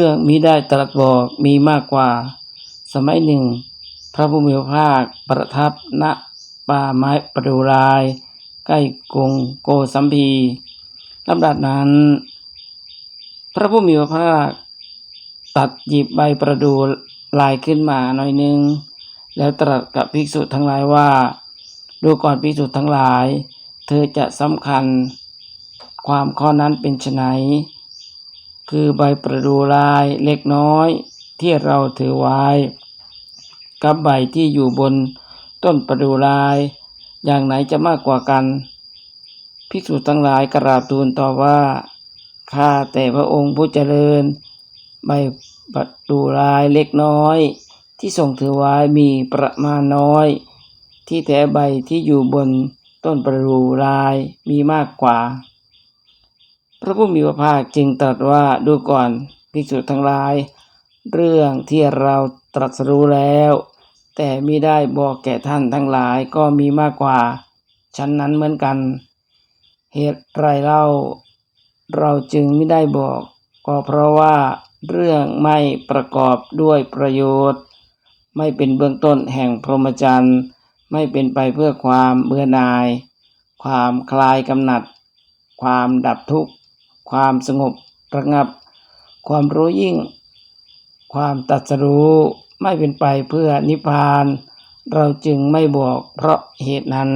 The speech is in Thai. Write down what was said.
รื่องมิได้ตรัสบอกมีมากกว่า สมัยหนึ่ง พระผู้มีพระภาคประทับณป่าไม้ประดูราย ใกล้กรุงโกสัมพีลำดับนั้น พระผู้มีพระภาคตัดหยิบใบประดูลายขึ้นมาหน่อยหนึ่งแล้วตรัสกับภิกษุทั้งหลายว่า ดูก่อนภิกษุทั้งหลาย เธอจะสำคัญความข้อนั้นเป็นไฉน คือใบประดูลายเล็กน้อยที่เราถือไว้ กับใบที่อยู่บนต้นประดูลาย อย่างไหนจะมากกว่ากัน ภิกษุทั้งหลายกราบทูลตอบว่าข้าแต่พระองค์ผู้เจริญ ใบประดูลายเล็กน้อย ที่ทรงถือไว้มีประมาณน้อย ที่แท้ใบที่อยู่บนต้นประดูลายมีมากกว่า พระผู้มีพระภาคจึงตรัสว่าดูก่อนภิกษุทั้งหลาย เรื่องที่เราตรัสรู้แล้ว แต่มิได้บอกแก่ท่านทั้งหลายก็มีมากกว่าฉันนั้นเหมือนกัน เหตุไรเล่า เราจึงไม่ได้บอก ก็เพราะว่าเรื่องไม่ประกอบด้วยประโยชน์ ไม่เป็นเบื้องต้นแห่งพรหมจรรย์ไม่เป็นไปเพื่อความเบื่อหน่าย ความคลายกำหนัด ความดับทุกข์ ความสงบระงับ ความรู้ยิ่ง ความตัดสรู้ไม่เป็นไปเพื่อนิพพาน เราจึงไม่บอกเพราะเหตุนั้น